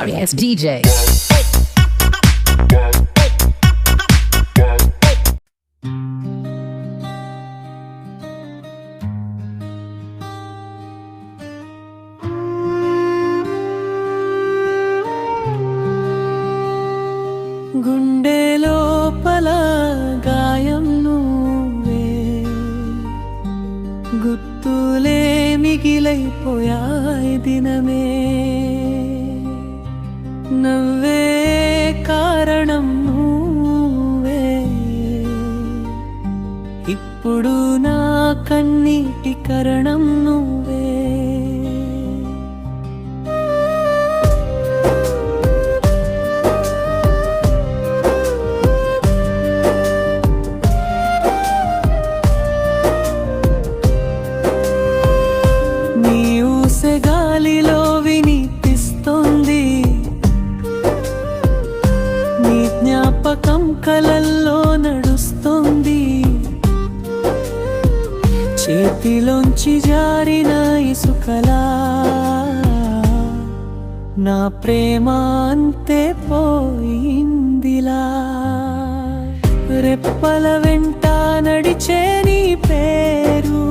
sorry ass DJ. గుండె లోపల గాయం నువ్వే. గుర్తులే మిగిలైపోయాయి దినమే. ఇప్పుడు నా కన్నీటి కరణం నువ్వే. చేతిలోంచి జారిన ఇసుకలా. నా ప్రేమ అంతే పోయిందిలా. రెప్పల వెంట నడిచే నీ పేరు.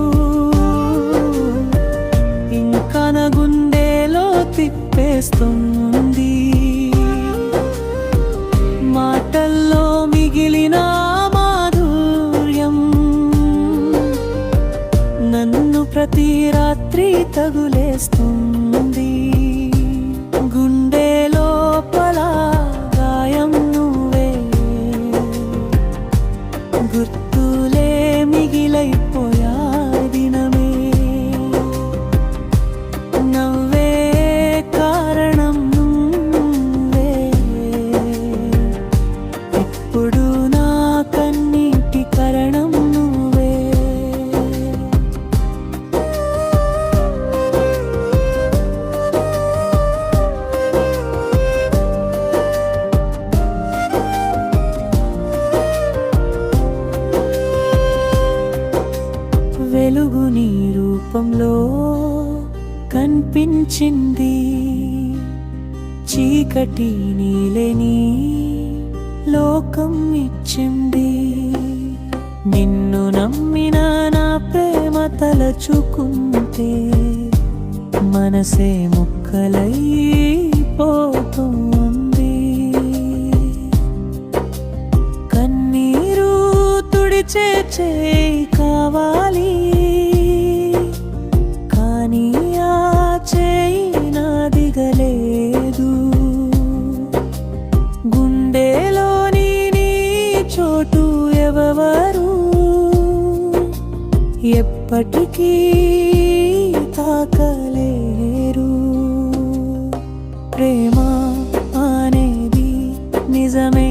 ఇంకా నా గుండెలో తిప్పేస్తుంది. మాటల్లో ప్రతి రాత్రి తగులేస్తుంది. గుండె లోపల రూపంలో కనిపించింది. చీకటి నీలేని లోకం ఇచ్చింది. నిన్ను నమ్మిన నా ప్రేమ తలచుకుంటే మనసే ముక్కలైపోతుంది. కన్నీరు తుడిచే చేయి కావాలి. ఎప్పటికీ తాకలేరు. ప్రేమ అనేది నిజమే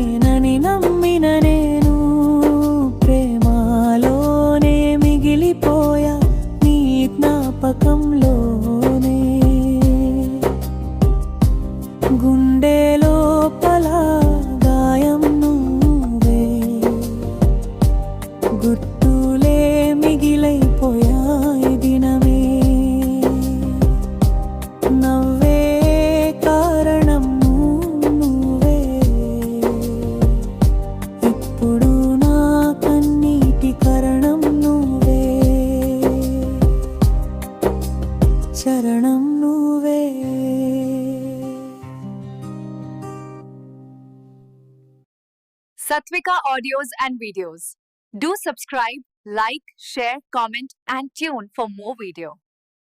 చరణం నువ్వే Satvika audios and videos. Do subscribe, like, share, comment, and tune for more video.